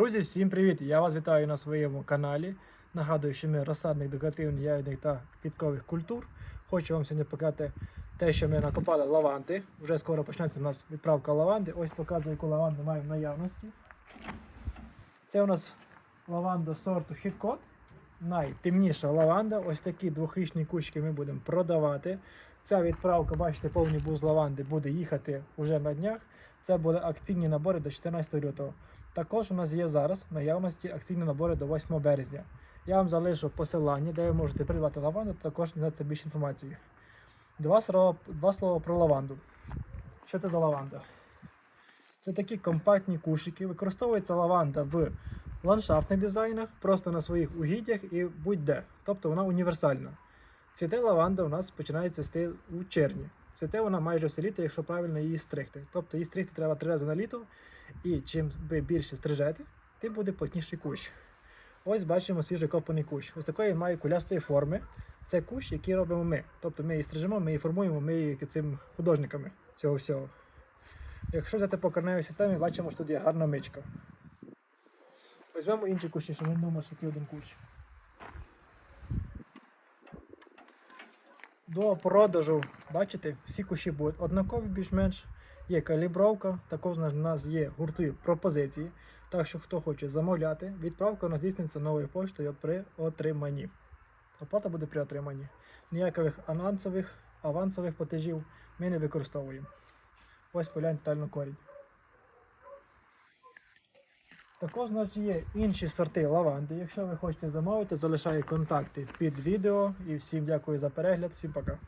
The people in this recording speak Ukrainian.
Друзі, всім привіт! Я вас вітаю на своєму каналі. Нагадую, що ми розсадник декоративних ягідних та квіткових культур. Хочу вам сьогодні показати те, що ми накопали лаванди. Вже скоро почнеться у нас відправка лаванди. Ось показую, яку лаванду маємо в наявності. Це у нас лаванда сорту Хіткот. Найтемніша лаванда. Ось такі двохрічні кущики ми будемо продавати. Ця відправка, бачите, повний буз лаванди буде їхати вже на днях. Це були акційні набори до 14 лютого. Також у нас є зараз в наявності акційні набори до 8 березня. Я вам залишу посилання, де ви можете придбати лаванду, також дізнатися більше інформації. Два слова, два слова про лаванду. Що це за лаванда? Це такі компактні кушики. Використовується лаванда в ландшафтних дизайнах, просто на своїх угіддях і будь-де. Тобто вона універсальна. Цвіте лаванда у нас починає цвісти у червні. Цвіте вона майже все літо, якщо правильно її стригти. Тобто її стригти треба три рази на літо, і чим ви більше стрижете, тим буде плотніший кущ. Ось бачимо свіжий копаний кущ. Ось такої має кулястої форми. Це кущ, який робимо ми. Тобто ми її стрижемо, ми її формуємо, ми її цим художниками цього всього. Якщо взяти по корневій системі, бачимо, що тут є гарна мичка. Візьмемо інші кущі, щоб не думав, що один кущ. До продажу, бачите, всі кущі будуть однакові більш-менш. Є калібровка, також у нас є гуртові пропозиції. Так що хто хоче замовляти, відправка у нас здійснюється новою поштою при отриманні. Оплата буде при отриманні. Ніяких анансових, авансових платежів ми не використовуємо. Ось поглянь детально корінь. Також у нас є інші сорти лаванди. Якщо ви хочете замовити, залишаю контакти під відео. І всім дякую за перегляд. Всім пока.